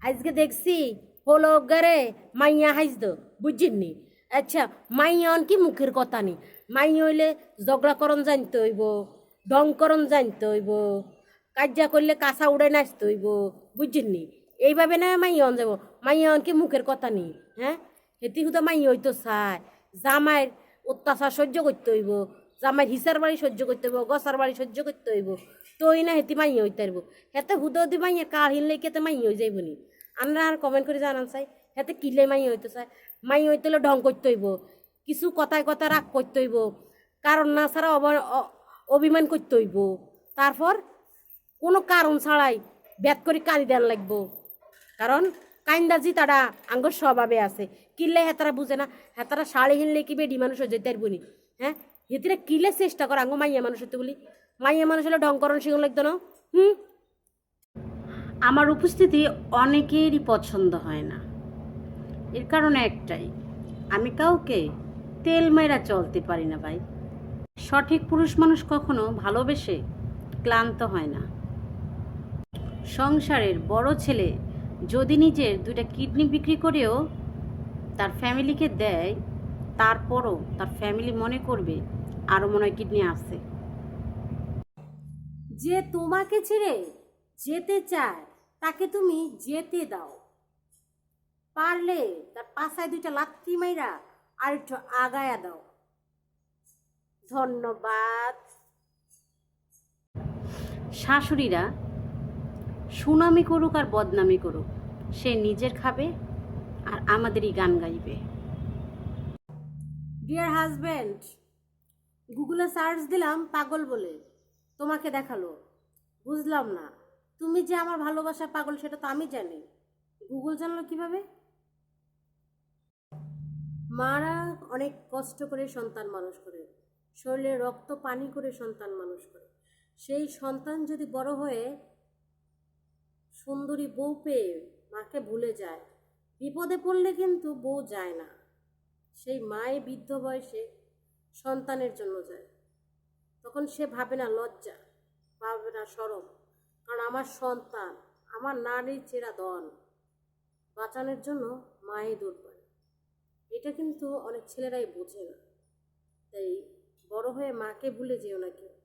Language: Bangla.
আজকে দেখছি হলো গারে মাইয়া হাইজদ বুঝিনি আচ্ছা মাইয়া কি মুখের কথা নি? মাইয়া হইলে ঝগড়া করন জানতে হইব ডং করন জানতে হইব কাজ্যা করলে কাঁচা উড়ে নাচতে হইব বুঝিনি এইভাবে না মাইয়া যাব। মাইয়া কি মুখের কথা নি? হ্যাঁ? হেতি হুদা মাইয়া হইতো চায়। জামাইয়ের অত্যাচার সহ্য করতে হইব জামাইয়ের হিসার বাড়ি সহ্য করতে হইব, গসার বাড়ি সহ্য করতে হইব, তো ওই না হেতি মাইয়া হইতে পারব হেতে হুদো দি মাইয়া কার হিনলে কেতে মাইয়া হয়ে যাইব নি? আমরা আর কমেন্ট করে জানান চাই, হেতে কিলে মাই হইতে চাই মাই হইতে হলে ঢং করতে হইব, কিছু কথায় কথা রাগ করতে হইব, কারণ না ছাড়া অভিমান করতে হইব। তারপর কোনো কারণ ছাড়াই ব্যাত করে কাঁদি দেন লাগবো। কারণ কাইন্দাজি তারা আঙ্গর স্বভাবে আছে। কিনলে হেতারা বুঝে না, হেতারা শাড়ি হিনলে কি বেডি মানুষ যেতে পারবনি হ্যাঁ? হেতিরা কিলে চেষ্টা করে, আঙ্গ মাইয়া মানুষ বলি। মাইয়া মানুষ হলে ঢং করণ লাগতো না? হুম? আমার উপস্থিতি অনেকেরই পছন্দ হয় না। এর কারণ একটাই, আমি কাউকে তেল মেরা চলতে পারি না ভাই। সঠিক পুরুষ মানুষ কখনো ভালোবেসে ক্লান্ত হয় না। সংসারের বড় ছেলে যদি নিজের দুইটা কিডনি বিক্রি করেও তার ফ্যামিলিকে দেয় তারপরও তার ফ্যামিলি মনে করবে আরও মনে হয় কিডনি আছে। যে তোমাকে ছেড়ে যেতে চায় তাকে তুমি যেতে দাও। পারলে তার পাশায় দুইটা লাত্তি মাইরা আর একটু আগায়া দাও। ধন্যবাদ। শাশুড়িরা সুনামি করুক আর বদনামি করুক সে নিজের খাবে আর আমাদেরই গান গাইবে। ডিয়ার হাজব্যান্ড গুগলে সার্চ দিলাম পাগল বলে। তোমাকে দেখাল। বুঝলাম না। তুমি যে আমার ভালোবাসা পাগল, সেটা তো আমি জানি। গুগল জানলো কীভাবে? মারা অনেক কষ্ট করে সন্তান মানুষ করে। শরীরে রক্ত, পানি করে সন্তান মানুষ করে। সেই সন্তান যদি বড় হয়ে সুন্দরী বউ পেয়ে মাকে ভুলে যায়, বিপদে পড়লে কিন্তু বউ যায় না। সেই মায়ে বৃদ্ধ বয়সে সন্তানের জন্য যায়। তখন সে ভাবে না লজ্জা, ভাবে না সরম, কারণ আমার সন্তান, আমার নারীর চেরা দন বাঁচানোর জন্য মায়ে দৌড় পারে এটা কিন্তু অনেক ছেলেরাই বোঝে না। তাই বড় হয়ে মাকে ভুলে যেও না কেউ।